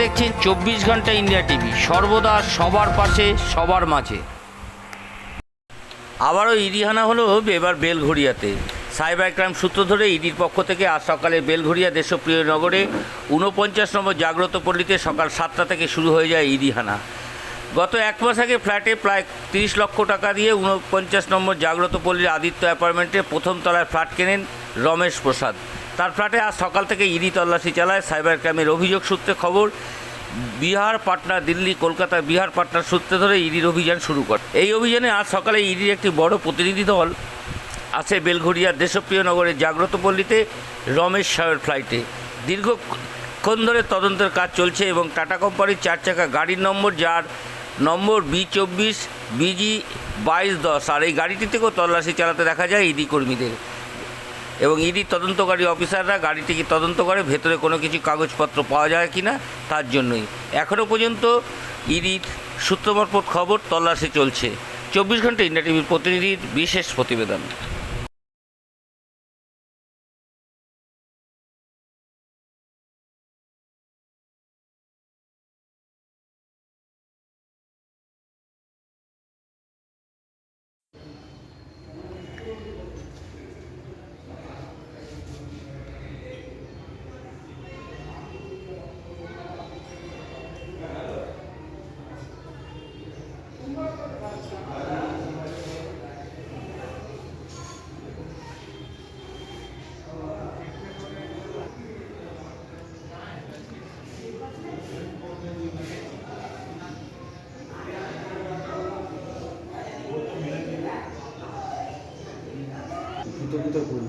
দেখছেন চব্বিশ ঘণ্টা ইন্ডিয়া টিভি। সর্বদা সবার পাশে, সবার মাঝে। আবারও ইডিহানা হলো এবার বেলঘড়িয়াতে। সাইবার ক্রাইম সূত্র ধরে ইডির পক্ষ থেকে আজ সকালে বেলঘড়িয়া দেশপ্রিয় নগরে ঊনপঞ্চাশ নম্বর জাগ্রত পল্লীতে সকাল সাতটা থেকে শুরু হয়ে যায় ইডিহানা গত এক মাস আগে ফ্ল্যাটে প্রায় তিরিশ লক্ষ টাকা দিয়ে ঊনপঞ্চাশ নম্বর জাগ্রত পল্লীর আদিত্য অ্যাপার্টমেন্টে প্রথম তলায় ফ্ল্যাট কেনেন রমেশ প্রসাদ। তার ফ্ল্যাটে আজ সকাল থেকে ইডি তল্লাশি চালায় সাইবার ক্রাইমের অভিযোগ সূত্রে খবর, বিহার পাটনা, দিল্লি, কলকাতা বিহার পাটনার সূত্রে ধরে ইডির অভিযান শুরু করে। এই অভিযানে আজ সকালে ইডির একটি বড় প্রতিনিধি দল আসে বেলঘড়িয়ার দেশপ্রিয় নগরের জাগ্রত পল্লীতে রমেশ সাহের ফ্লাইটে। দীর্ঘক্ষণ ধরে তদন্তের কাজ চলছে এবং টাটা কোম্পানির চার চাকা গাড়ির নম্বর, যার নম্বর বি চব্বিশ, বিজি বাইশ দশ, আর এই গাড়িটি থেকেও তল্লাশি চালাতে দেখা যায় ইডি কর্মীদের। এবং ইডি তদন্তকারী অফিসাররা গাড়িটিকে তদন্ত করে, ভেতরে কোনো কিছু কাগজপত্র পাওয়া যায় কি না তার জন্যই। এখনও পর্যন্ত ইডির সূত্রমারফত খবর তল্লাশি চলছে। চব্বিশ ঘণ্টা ইন্ডিয়া টিভির প্রতিনিধির বিশেষ প্রতিবেদন। কৃতজ্ঞতা করি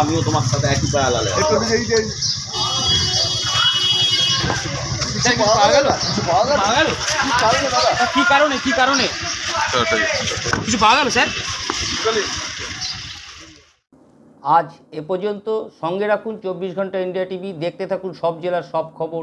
আমিও তোমার সাথে একই পায়ে কি কারণে কি কারণে কিছু পাওয়া গেল স্যার আজ এ পর্যন্ত সঙ্গে রাখুন চব্বিশ ঘণ্টা ইন্ডিয়া টিভি, দেখতে থাকুন সব জেলার সব খবর।